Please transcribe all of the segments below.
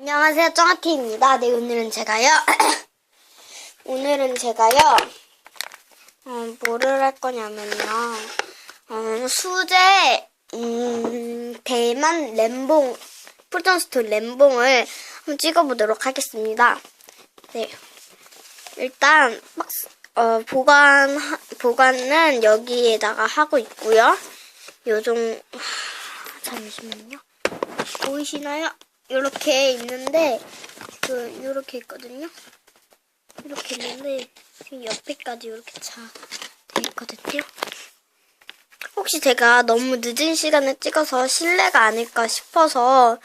안녕하세요, 쫑아티입니다. 네, 오늘은 제가요. 오늘은 제가요. 어, 뭐를 할 거냐면요. 어, 수제, 음, 대만 램봉, 풀전스토 램봉을 한번 찍어보도록 하겠습니다. 네. 일단, 박스, 어, 보관, 보관은 여기에다가 하고 있고요. 요정, 하, 잠시만요. 보이시나요? 이렇게 있는데 그 이렇게 있거든요. 이렇게 있는데 지금 옆에까지 이렇게 차 돼 있거든요. 혹시 제가 너무 늦은 시간에 찍어서 실례가 아닐까 싶어서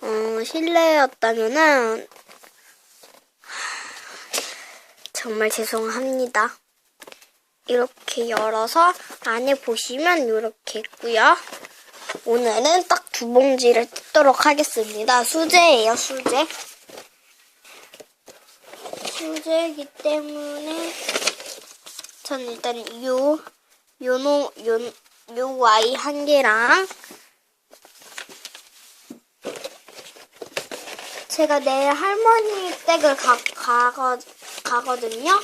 어, 실례였다면은 정말 죄송합니다. 이렇게 열어서 안에 보시면 이렇게 있고요. 오늘은 딱 두 봉지를 뜯도록 하겠습니다. 수제예요, 수제. 수제이기 때문에 전 일단 요 요노 요, 요 와이 한 개랑 제가 내일 할머니 댁을 가, 가거, 가거든요.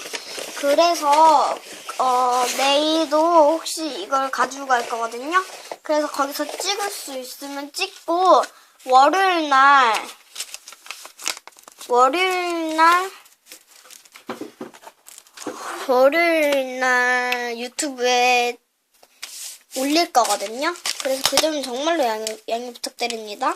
그래서 어, 내일도 혹시 이걸 가지고 갈 거거든요. 그래서 거기서 찍을 수 있으면 찍고 월요일 날 월요일 날 월요일 날 유튜브에 올릴 거거든요. 그래서 그 점은 정말로 양해, 양해 부탁드립니다.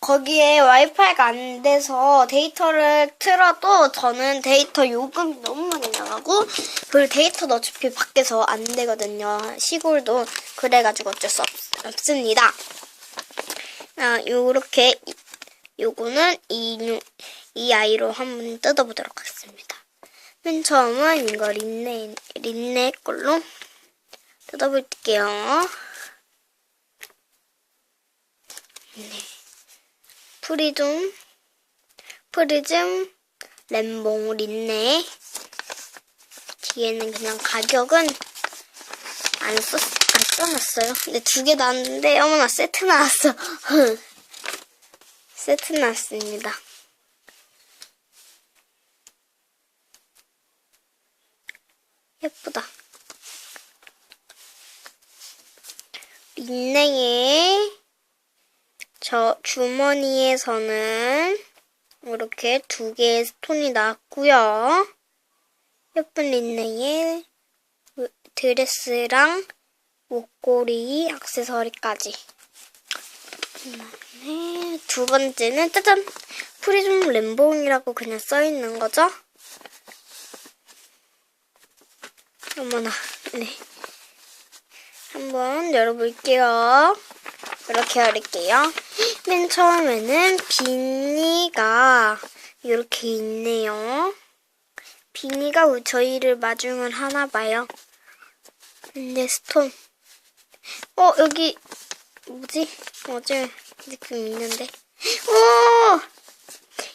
거기에 와이파이가 안 돼서 데이터를 틀어도 저는 데이터 요금이 너무 많이 나가고 그리고 데이터도 어차피 밖에서 안 되거든요. 시골도 그래가지고 어쩔 수 없, 없습니다. 아, 요렇게 요거는 이, 이 아이로 한번 뜯어보도록 하겠습니다. 맨 처음은 이거 린네, 린네 걸로 뜯어볼게요. 프리즘, 프리즘, 램봉, 린네. 뒤에는 그냥 가격은 안 써, 안 써놨어요. 근데 두 개 나왔는데, 어머나, 세트 나왔어. 세트 나왔습니다. 예쁘다. 린네의 저 주머니에서는 이렇게 두 개의 스톤이 나왔고요. 예쁜 린네의 드레스랑 목걸이, 액세서리까지. 두 번째는 짜잔! 프리즘 램봉이라고 그냥 써있는 거죠. 어머나, 네. 한번 열어볼게요. 이렇게 열을게요. 맨 처음에는 비니가 이렇게 있네요. 비니가 저희를 마중을 하나 봐요. 근데 스톤. 어, 여기, 뭐지? 어제 느낌 있는데. 오!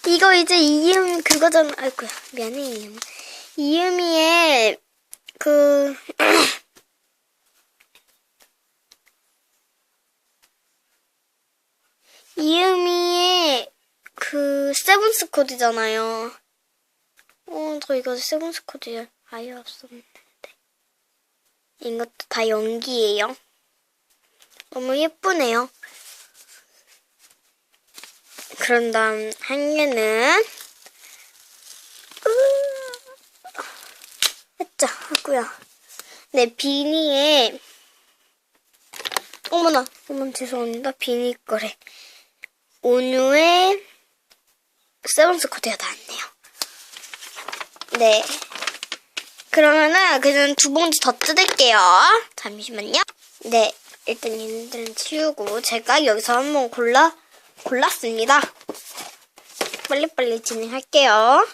이거 이제 이음 그거잖아. 아이고야, 미안해, 이음. 이음이의 그, 이음이의 그 세븐스 코드잖아요. 어, 저 이거 세븐스 코드 아예 없었는데. 이것도 다 연기예요. 너무 예쁘네요. 그런 다음 한 개는 했자 하고요. 네 비니에 어머나 어머나 죄송합니다 비니 거래. 온유의 세븐스 코드가 나왔네요. 네. 그러면은 그냥 두 봉지 더 뜯을게요. 잠시만요. 네. 일단 얘네들은 치우고 제가 여기서 한번 골라 골랐습니다. 빨리빨리 진행할게요.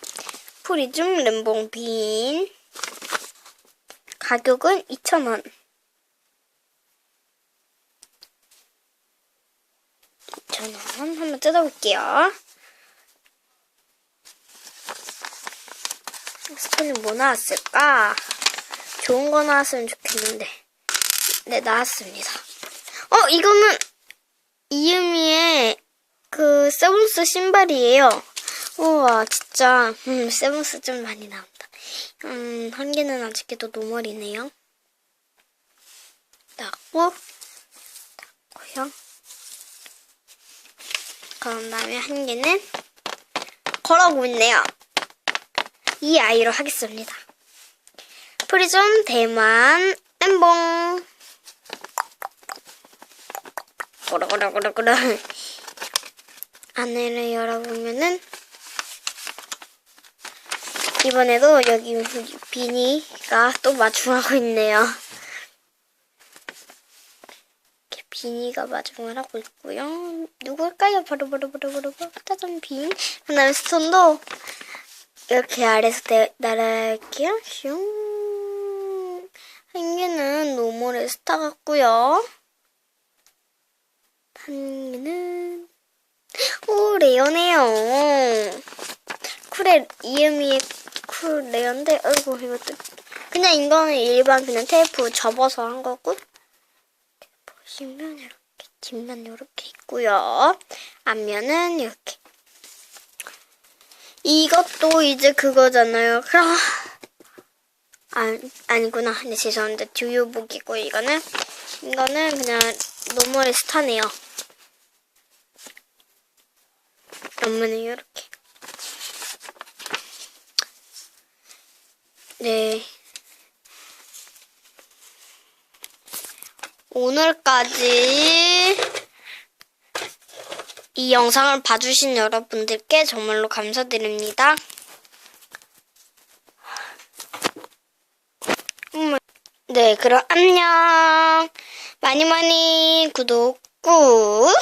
프리즘 램봉 빈 가격은 2,000원. 2,000원 한번 뜯어볼게요. 스톤이 뭐 나왔을까? 좋은 거 나왔으면 좋겠는데. 네, 나왔습니다. 어, 이거는 이음 세븐스 신발이에요. 우와, 진짜, 음, 세븐스 좀 많이 나온다. 음, 한 개는 아직도 노멀이네요. 닫고, 닫고요. 그런 다음에 한 개는 걸어오고 있네요. 이 아이로 하겠습니다. 프리즘 대만 엠봉 꼬르꼬르꼬르꼬르 안에를 열어보면은 이번에도 여기 비니가 또 마중하고 있네요. 이렇게 비니가 마중을 하고 있고요. 누굴까요? 바로 바로 바로 바로 바로 짜잔 빈. 그다음에 스톤도 이렇게 아래서 내, 날아갈게요. 슝. 한 개는 노멀의 스타 같고요. 한 개는 오 레어네요. 쿨의 이음이 쿨 레어인데 아이고 이것도 그냥 이거는 일반 그냥 테이프 접어서 한 거고 보시면 이렇게 뒷면 이렇게 있고요. 앞면은 이렇게 이것도 이제 그거잖아요. 아 아니구나. 네 죄송한데 듀유복이고 이거는 이거는 그냥 노멀의 스타네요. 앞면은 이렇게. 네. 오늘까지 이 영상을 봐주신 여러분들께 정말로 감사드립니다. 음, 네, 그럼 안녕. 많이 많이 구독 꾹.